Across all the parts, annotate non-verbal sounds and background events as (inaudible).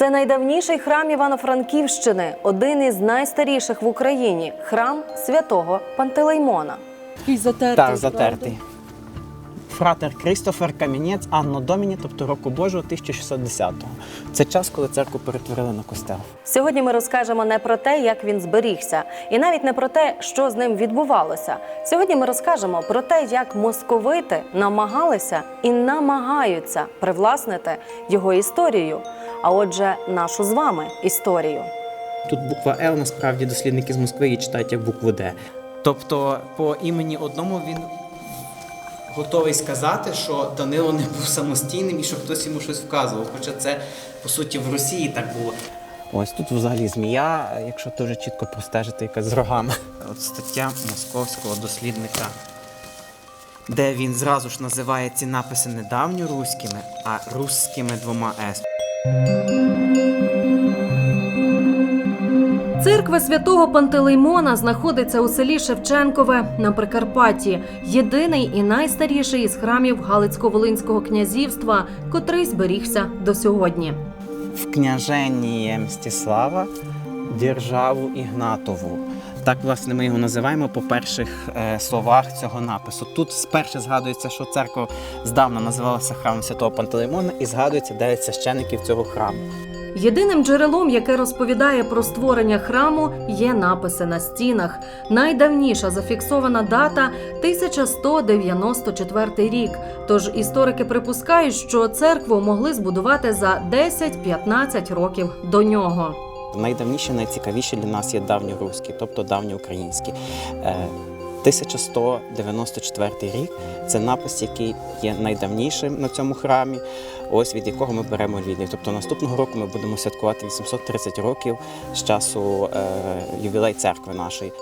Це найдавніший храм Івано-Франківщини, один із найстаріших в Україні храм святого Пантелеймона. Такий затертий. Так, затертий. Фратер Крістофер Кам'янець Анно Доміні, тобто року Божого 1610-го. Це час, коли церкву перетворили на костел. Сьогодні ми розкажемо не про те, як він зберігся, і навіть не про те, що з ним відбувалося. Сьогодні ми розкажемо про те, як московити намагалися і намагаються привласнити його історію. А отже, нашу з вами історію. Тут буква Л насправді дослідники з Москви її читають як букву Д. Тобто, по імені одному він готовий сказати, що Данило не був самостійним і що хтось йому щось вказував. Хоча це, по суті, в Росії так було. Ось тут взагалі змія, якщо дуже чітко простежити, яка з рогами. От стаття московського дослідника, де він зразу ж називає ці написи не давньоруськими, а русськими двома С. Церква святого Пантелеймона знаходиться у селі Шевченкове на Прикарпатті. Єдиний і найстаріший із храмів Галицько-Волинського князівства, котрий зберігся до сьогодні. в княженні Мстислава державу Ігнатову. Так, власне, ми його називаємо по перших е, словах цього напису. Тут спершу згадується, що церква здавна називалася храмом святого Пантелеймона, і згадується дев'ять священиків цього храму. Єдиним джерелом, яке розповідає про створення храму, є написи на стінах. Найдавніша зафіксована дата 1194 рік. Тож історики припускають, що церкву могли збудувати за 10-15 років до нього. Найдавніші, найцікавіші для нас є давньоруські, тобто давньоукраїнські. Е, 1194 рік це напис, який є найдавнішим на цьому храмі, ось від якого ми беремо відлік. Тобто наступного року ми будемо святкувати 830 років з часу е, ювілей церкви нашої.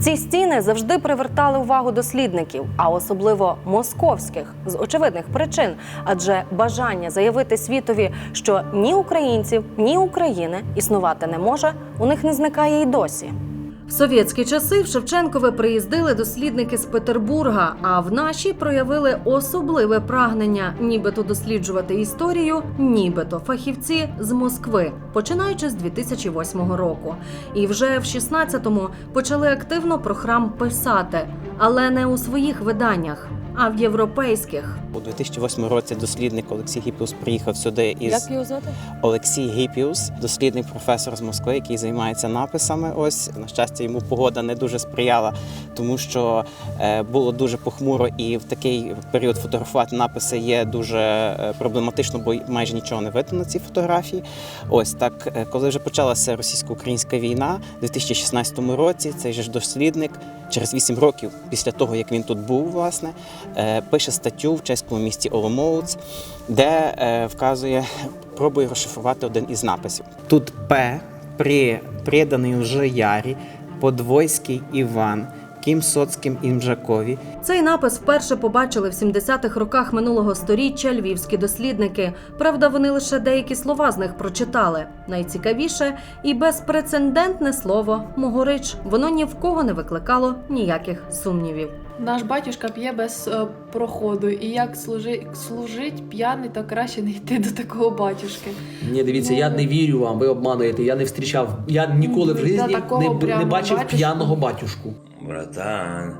Ці стіни завжди привертали увагу дослідників, а особливо московських, з очевидних причин. Адже бажання заявити світові, що ні українців, ні України існувати не може, у них не зникає й досі. В совєтські часи в Шевченкове приїздили дослідники з Петербурга, а в наші проявили особливе прагнення, нібито досліджувати історію, нібито фахівці з Москви, починаючи з 2008 року. І вже в 16-му почали активно про храм писати, але не у своїх виданнях, а в європейських. У 2008 році дослідник Олексій Гіпіус приїхав сюди із Як його звати? Олексій Гіпіус, дослідник професор з Москви, який займається написами. Ось на щастя, йому погода не дуже сприяла, тому що е, було дуже похмуро, і в такий період фотографувати написи є дуже е, проблематично, бо майже нічого не видно на цій фотографії. Ось так, е, коли вже почалася російсько-українська війна у 2016 році, цей же ж дослідник через 8 років після того, як він тут був, власне, е, пише статтю в чеському місті Оломоуц, де е, вказує, пробує розшифрувати один із написів. Тут П при преданий лже Ярі, Подвойський Іван, Ким Соцьким Імжакові, Цей напис вперше побачили в 70-х роках минулого сторіччя львівські дослідники. Правда, вони лише деякі слова з них прочитали. Найцікавіше і безпрецедентне слово Могорич. Воно ні в кого не викликало ніяких сумнівів. Наш батюшка п'є без е, проходу, і як служи, служить п'яний, то краще не йти до такого батюшки. Ні, дивіться, я не вірю вам, ви обмануєте. Я не зустрічав, я ніколи в житті не, не бачив батюшку. п'яного батюшку. Братан,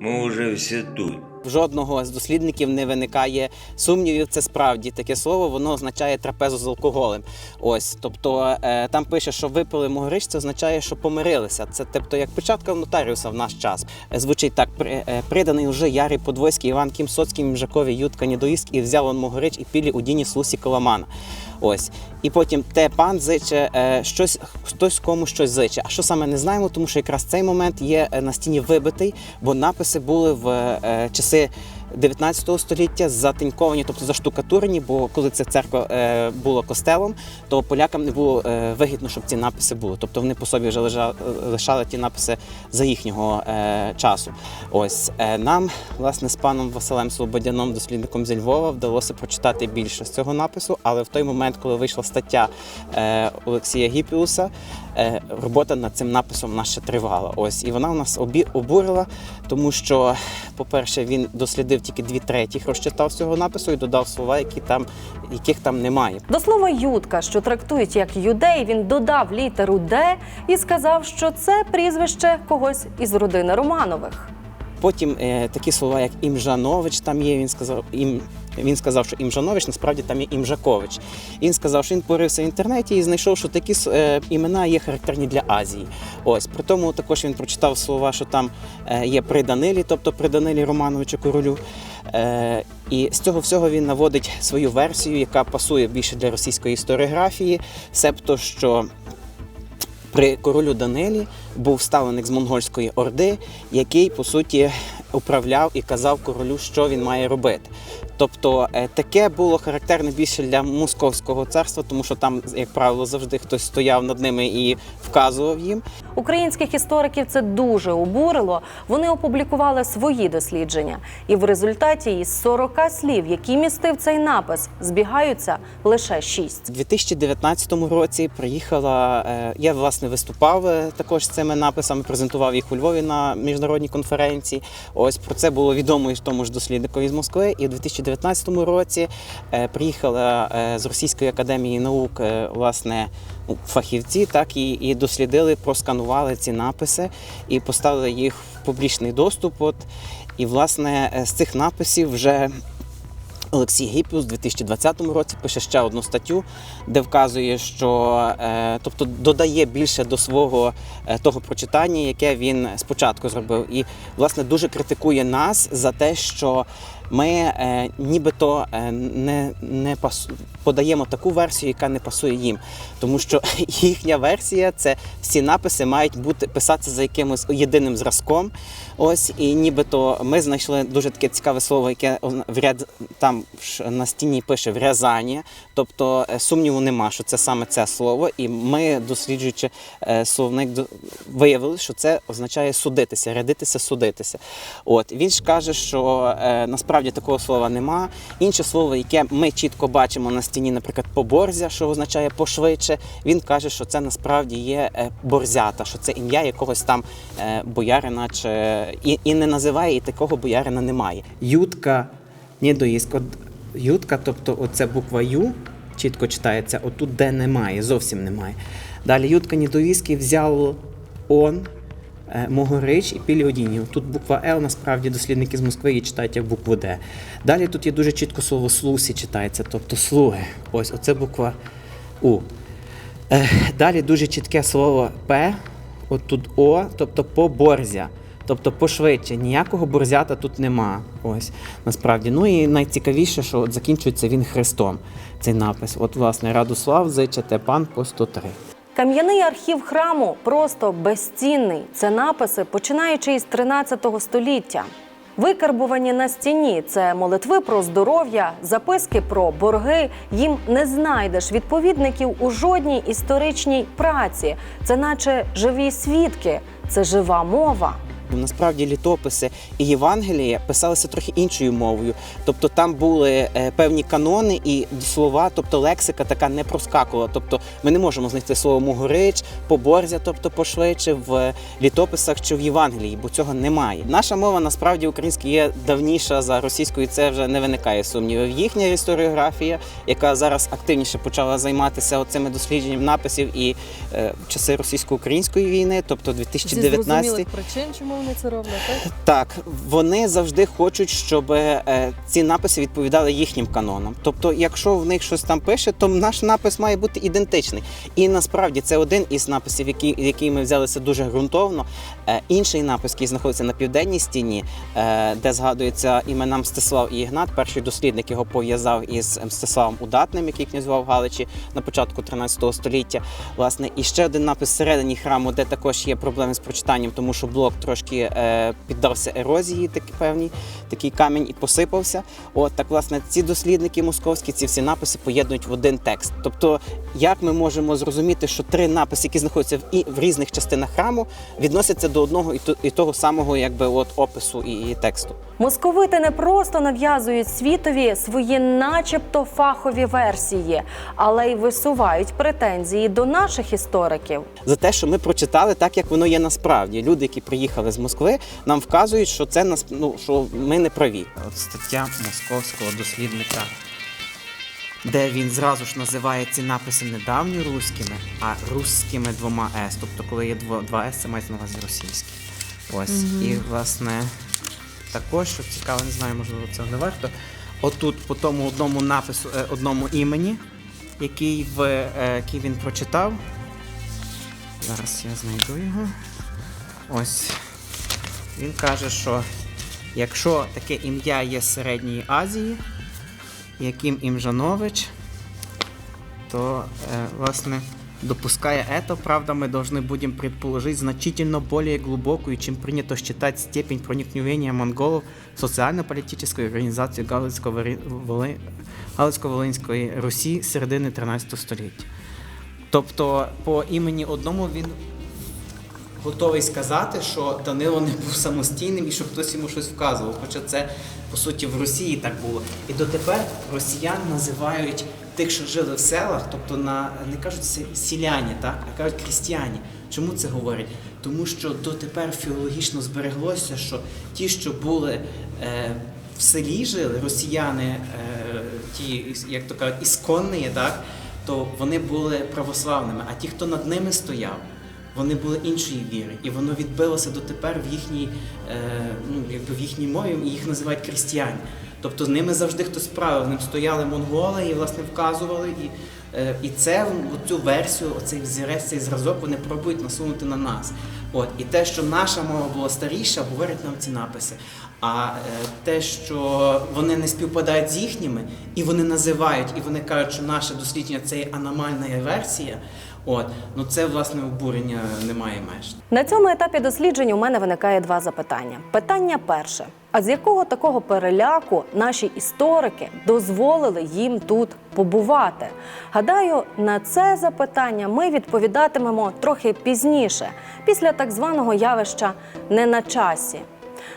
мы уже все тут. Жодного з дослідників не виникає сумнівів. Це справді таке слово, воно означає трапезу з алкоголем. Ось, тобто е, там пише, що випили могорич, це означає, що помирилися. Це тобто як початка нотаріуса в наш час. Е, Звучить так: при- е, приданий уже Ярий Подвойський, Іван Кім Соцький, Мжакові, Ютка Недоїск, і взяв он могорич і пілі у діні слусі Коломана. Ось. І потім те пан зиче е, щось, хтось кому щось зиче. А що саме не знаємо, тому що якраз цей момент є е, на стіні вибитий, бо написи були в е, часи 19 століття затиньковані, тобто заштукатурені, бо коли ця церква е, була костелом, то полякам не було е, вигідно, щоб ці написи були. Тобто вони по собі вже лежа- лишали ті написи за їхнього е, часу. Ось нам, власне, з паном Василем Слободяном, дослідником зі Львова, вдалося прочитати більше з цього напису, але в той момент, коли вийшла стаття Олексія Гіпіуса, робота над цим написом ще тривала. Ось і вона у нас обі- обурила, тому що, по-перше, він дослідив тільки дві третіх розчитав цього напису і додав слова, які там, яких там немає. До слова Ютка, що трактують як юдей, він додав літеру Д і сказав, що це прізвище когось із родини Романових. Потім е, такі слова, як Імжанович, там є. Він сказав, ім, він сказав, що Імжанович, насправді там є Імжакович. Він сказав, що він порився в інтернеті і знайшов, що такі е, імена є характерні для Азії. Ось при тому також він прочитав слова, що там е, є при Данилі, тобто при Данилі Романовичу Королю. Е, і з цього всього він наводить свою версію, яка пасує більше для російської історіографії, себто що при королю Данилі був ставленик з монгольської орди, який по суті управляв і казав королю, що він має робити. Тобто е, таке було характерне більше для московського царства, тому що там, як правило, завжди хтось стояв над ними і вказував їм. Українських істориків це дуже обурило. Вони опублікували свої дослідження, і в результаті із 40 слів, які містив цей напис, збігаються лише 6. У 2019 році приїхала. е, Я власне виступав е, також з цими написами, презентував їх у Львові на міжнародній конференції. Ось про це було відомо і тому ж дослідникові з Москви. І у 2019 році е, приїхала е, з Російської академії наук е, власне ну, фахівці, так і, і дослідили, просканували ці написи і поставили їх в публічний доступ. От і власне з цих написів вже Олексій Гіпіус у 2020 році пише ще одну статтю, де вказує, що е, тобто додає більше до свого е, того прочитання, яке він спочатку зробив, і власне дуже критикує нас за те, що ми е, нібито е, не, не пас, подаємо таку версію, яка не пасує їм. Тому що (laughs) їхня версія це всі написи мають бути писатися за якимось єдиним зразком. Ось і нібито ми знайшли дуже таке цікаве слово, яке в ряд там на стіні пише врязання. Тобто е, сумніву нема, що це саме це слово. І ми, досліджуючи е, словник, виявили, що це означає судитися, рядитися, судитися. От він ж каже, що е, насправді такого слова нема. Інше слово, яке ми чітко бачимо на стіні, наприклад, поборзя, що означає пошвидше. Він каже, що це насправді є е, борзята, що це ім'я якогось там е, боярина, чи і, і не називає, і такого боярина немає. Ютка, недоїзко, ютка, тобто оце буква Ю чітко читається, отут де немає, зовсім немає. Далі Ютка Недоїзький взяв он. Е, Могорич і Піліодінів. Тут буква Л насправді дослідники з Москви її читають як букву Д. Далі тут є дуже чітко слово слусі читається, тобто слуги. Ось оце буква У. Е, Далі дуже чітке слово П, от тут О, тобто поборзя. Тобто пошвидше, ніякого борзята тут нема. Ось насправді. Ну і найцікавіше, що от закінчується він хрестом. Цей напис. От, власне, Радослав зичете пан по 103. Кам'яний архів храму просто безцінний. Це написи, починаючи із 13 століття. Викарбувані на стіні це молитви про здоров'я, записки про борги. Їм не знайдеш відповідників у жодній історичній праці. Це наче живі свідки, це жива мова. Насправді літописи і Євангелія писалися трохи іншою мовою. Тобто там були е, певні канони і слова, тобто лексика така не проскакувала. Тобто ми не можемо знайти слово могорич, поборзя, тобто пошвидше в літописах чи в Євангелії, бо цього немає. Наша мова насправді українська є давніша за російською. Це вже не виникає сумнівів. Їхня історіографія, яка зараз активніше почала займатися цими дослідженням написів і е, часи російсько-української війни, тобто Зі 2019 зрозумілих причин, чому вони це роблять, так? так, вони завжди хочуть, щоб е, ці написи відповідали їхнім канонам. Тобто, якщо в них щось там пише, то наш напис має бути ідентичний. І насправді це один із написів, які, який ми взялися дуже ґрунтовно. Е, інший напис, який знаходиться на південній стіні, е, де згадується імена Мстислав і Ігнат. Перший дослідник його пов'язав із Мстиславом Удатним, який князював Галичі на початку 13 століття. Власне, і ще один напис всередині храму, де також є проблеми з прочитанням, тому що блок трошки е, піддався ерозії, такий певній, такий камінь і посипався. От так, власне, ці дослідники московські, ці всі написи поєднують в один текст. Тобто, як ми можемо зрозуміти, що три написи, які знаходяться в, і, в різних частинах храму, відносяться до одного і, то, і того самого, якби от опису і, і тексту. Московити не просто нав'язують світові свої, начебто, фахові версії, але й висувають претензії до наших істориків. за те, що ми прочитали так, як воно є насправді. Люди, які приїхали з Москви, нам вказують, що це нас ну, що ми не праві. От стаття московського дослідника, де він зразу ж називає ці написи не давньоруськими, а руськими двома С. Тобто, коли є дво- два С, це мається на увазі російські. Ось. І власне також, що цікаво, не знаю, можливо, це не варто. Отут по тому одному напису, е, одному імені, який, в, е, який він прочитав. Зараз я знайду його. Ось. Він каже, що якщо таке ім'я є з Середньої Азії, яким Імжанович, то, э, власне, допуская это, правда, мы должны будем предположить значительно более глубокую, чем принято считать степень проникновения монголов в социально-политическую организацию Галицько-Воли- Галицько-Волинської Русі середини 13 століття. Тобто, по імені одному він готовий сказати, що Данило не був самостійним і що хтось йому щось вказував. Хоча це по суті в Росії так було. І дотепер росіян називають тих, що жили в селах, тобто на не кажуть сіляні, так, а кажуть крістіяні. Чому це говорять? Тому що дотепер філологічно збереглося, що ті, що були е, в селі жили, росіяни, е, ті, як то кажуть, ісконні, так, то вони були православними, а ті, хто над ними стояв, вони були іншої віри, і воно відбилося дотепер в їхній, е, ну, якби в їхній мові, і їх називають крістіяни. Тобто з ними завжди хтось правив, ним стояли монголи і власне вказували. І, е, і це цю версію, оцей взірець, цей зразок вони пробують насунути на нас. От і те, що наша мова була старіша, говорять нам ці написи. А е, те, що вони не співпадають з їхніми, і вони називають, і вони кажуть, що наше дослідження це є аномальна версія. От ну це власне обурення немає меж. На цьому етапі досліджень у мене виникає два запитання. Питання перше: а з якого такого переляку наші історики дозволили їм тут побувати? Гадаю, на це запитання ми відповідатимемо трохи пізніше, після так званого явища не на часі.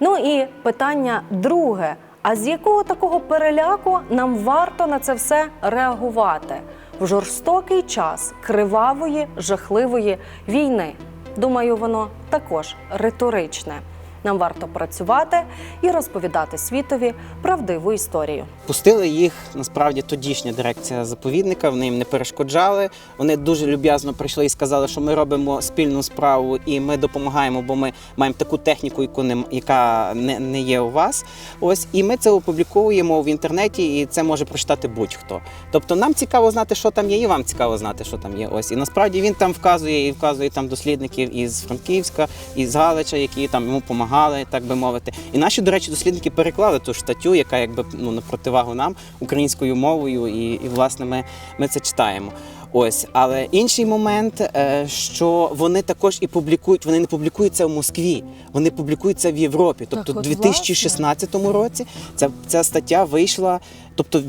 Ну і питання друге: а з якого такого переляку нам варто на це все реагувати в жорстокий час кривавої, жахливої війни? Думаю, воно також риторичне. Нам варто працювати і розповідати світові правдиву історію. Пустили їх насправді тодішня дирекція заповідника. Вони їм не перешкоджали. Вони дуже люб'язно прийшли і сказали, що ми робимо спільну справу і ми допомагаємо, бо ми маємо таку техніку, яку не яка не, не є у вас. Ось і ми це опубліковуємо в інтернеті, і це може прочитати будь-хто. Тобто нам цікаво знати, що там є, і вам цікаво знати, що там є. Ось і насправді він там вказує і вказує там дослідників із Франківська, із Галича, які там йому допомагали, так би мовити. І наші, до речі, дослідники переклали ту статтю, яка якби ну на противагу нам українською мовою, і, і власне ми, ми це читаємо. Ось, але інший момент, е, що вони також і публікують, вони не публікуються в Москві, вони публікуються в Європі. Тобто, у 2016 році ця, ця стаття вийшла. Тобто,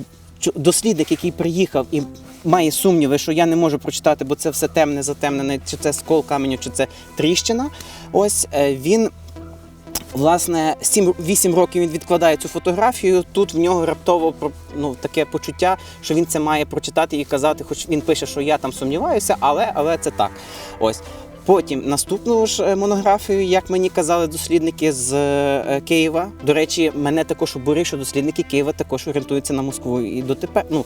дослідник, який приїхав і має сумніви, що я не можу прочитати, бо це все темне, затемнене, чи це скол каменю, чи це тріщина. Ось е, він. Власне, 7-8 років він відкладає цю фотографію. Тут в нього раптово ну, таке почуття, що він це має прочитати і казати, хоч він пише, що я там сумніваюся, але, але це так. Ось. Потім наступну ж е, монографію, як мені казали дослідники з е, Києва. До речі, мене також обурює, що дослідники Києва також орієнтуються на Москву і дотепер. Ну,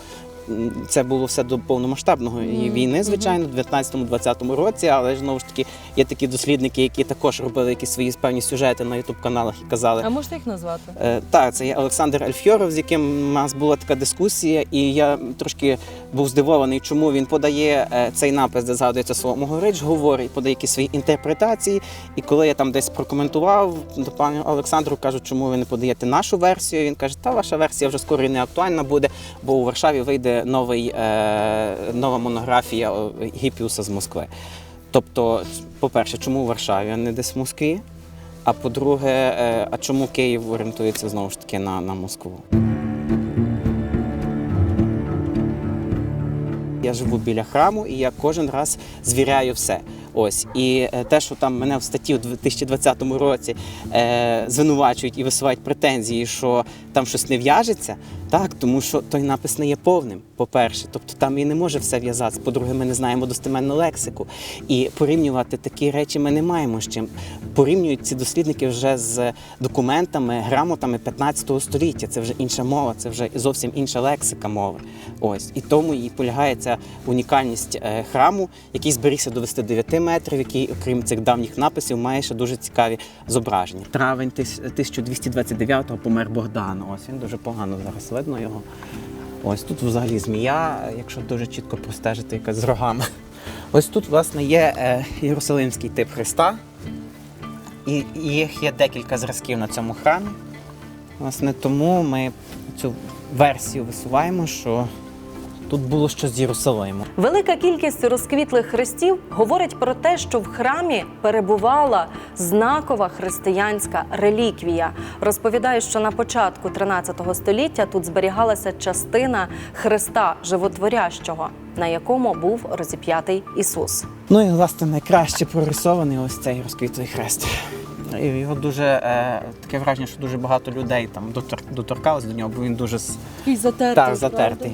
це було все до повномасштабної війни, звичайно, в 19-20 році, але ж знову ж таки є такі дослідники, які також робили якісь свої певні сюжети на ютуб каналах і казали. А можете їх назвати? Е, Так, це є Олександр Альфьоров, з яким у нас була така дискусія, і я трошки був здивований, чому він подає е, цей напис, де згадується слово Могорич, говорить, подає якісь свої інтерпретації. І коли я там десь прокоментував, до пану Олександру кажуть, чому ви не подаєте нашу версію. Він каже, та ваша версія вже скоро і не актуальна буде, бо у Варшаві вийде новий, е, нова монографія Гіппіуса з Москви. Тобто, по-перше, чому Варшаві, а не десь в Москві? А по-друге, е, а чому Київ орієнтується знову ж таки на, на Москву? Я живу біля храму, і я кожен раз звіряю все. Ось і е, те, що там мене в статті у 2020 році е, звинувачують і висувають претензії, що там щось не в'яжеться, Так, тому що той напис не є повним, по-перше. Тобто там і не може все в'язатися. По-друге, ми не знаємо достеменну лексику. І порівнювати такі речі ми не маємо з чим. Порівнюють ці дослідники вже з документами, грамотами 15 століття. Це вже інша мова, це вже зовсім інша лексика мови. Ось. І тому і полягає ця унікальність е, храму, який зберігся до 29 метрів, який, окрім цих давніх написів, має ще дуже цікаві зображення. Травень 1229-го помер Богдан. Ось він дуже погано зараз видно його. Ось тут взагалі змія, якщо дуже чітко простежити, яка з рогами. Ось тут, власне, є е, єрусалимський тип Христа. І їх є декілька зразків на цьому храмі. Власне, тому ми цю версію висуваємо, що тут було щось з Єрусалиму. Велика кількість розквітлих хрестів говорить про те, що в храмі перебувала знакова християнська реліквія. Розповідає, що на початку 13 століття тут зберігалася частина хреста животворящого, на якому був розіп'ятий Ісус. Ну і власне найкраще прорисований ось цей розквітлий хрест. І його дуже е, таке враження, що дуже багато людей там дотор- доторкались до нього, бо він дуже Такий затертий. так, правда?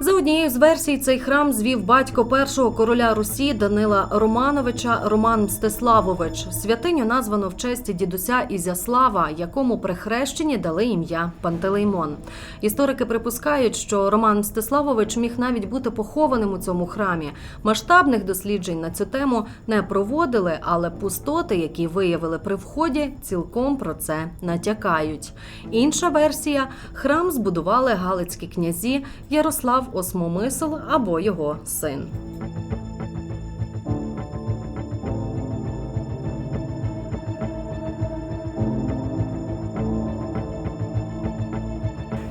За однією з версій, цей храм звів батько першого короля Русі Данила Романовича Роман Мстиславович. Святиню названо в честь дідуся Ізяслава, якому при хрещенні дали ім'я Пантелеймон. Історики припускають, що Роман Мстиславович міг навіть бути похованим у цьому храмі. Масштабних досліджень на цю тему не проводили, але пустоти, які виявили при вході, цілком про це натякають. Інша версія храм збудували галицькі князі Ярослав Осмомисл або його син.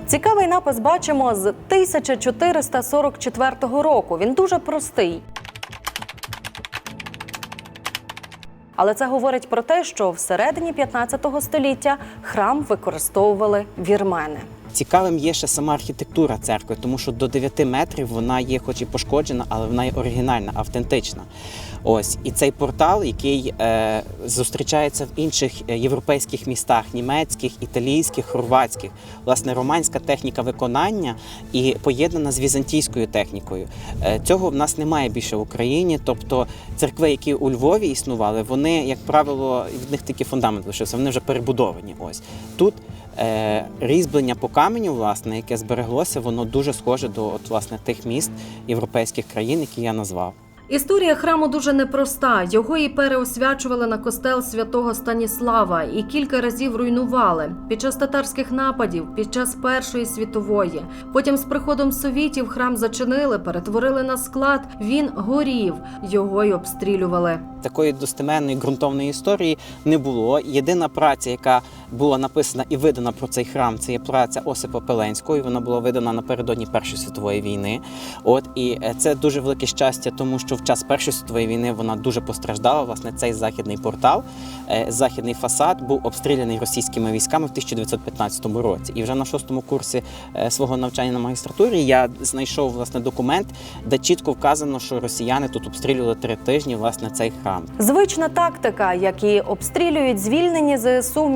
Цікавий напис бачимо з 1444 року. Він дуже простий. Але це говорить про те, що всередині 15 століття храм використовували вірмени. Цікавим є ще сама архітектура церкви, тому що до 9 метрів вона є, хоч і пошкоджена, але вона є оригінальна, автентична. Ось і цей портал, який е, зустрічається в інших е, європейських містах, німецьких, італійських, хорватських. Власне, романська техніка виконання і поєднана з візантійською технікою. Е, цього в нас немає більше в Україні. Тобто церкви, які у Львові існували, вони, як правило, від них тільки фундамент лишився, вони вже перебудовані. Ось тут різьблення по каменю, власне, яке збереглося, воно дуже схоже до от, власне, тих міст європейських країн, які я назвав. Історія храму дуже непроста. Його і переосвячували на костел святого Станіслава і кілька разів руйнували під час татарських нападів, під час Першої світової. Потім з приходом совітів храм зачинили, перетворили на склад. Він горів, його й обстрілювали. Такої достеменної ґрунтовної історії не було. Єдина праця, яка була написана і видана про цей храм, це є праця Осипа Пеленського. і Вона була видана напередодні Першої світової війни. От і е, це дуже велике щастя, тому що в час Першої світової війни вона дуже постраждала. Власне, цей західний портал, е, західний фасад був обстріляний російськими військами в 1915 році. І вже на шостому курсі е, свого навчання на магістратурі я знайшов власне документ, де чітко вказано, що росіяни тут обстрілювали три тижні власне цей храм. Звична тактика, які обстрілюють звільнені ЗСУ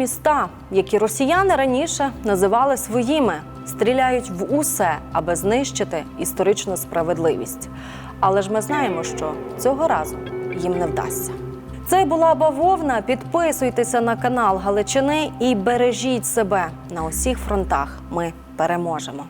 які росіяни раніше називали своїми, стріляють в усе, аби знищити історичну справедливість. Але ж ми знаємо, що цього разу їм не вдасться. Це була бавовна. Підписуйтеся на канал Галичини і бережіть себе на усіх фронтах. Ми переможемо.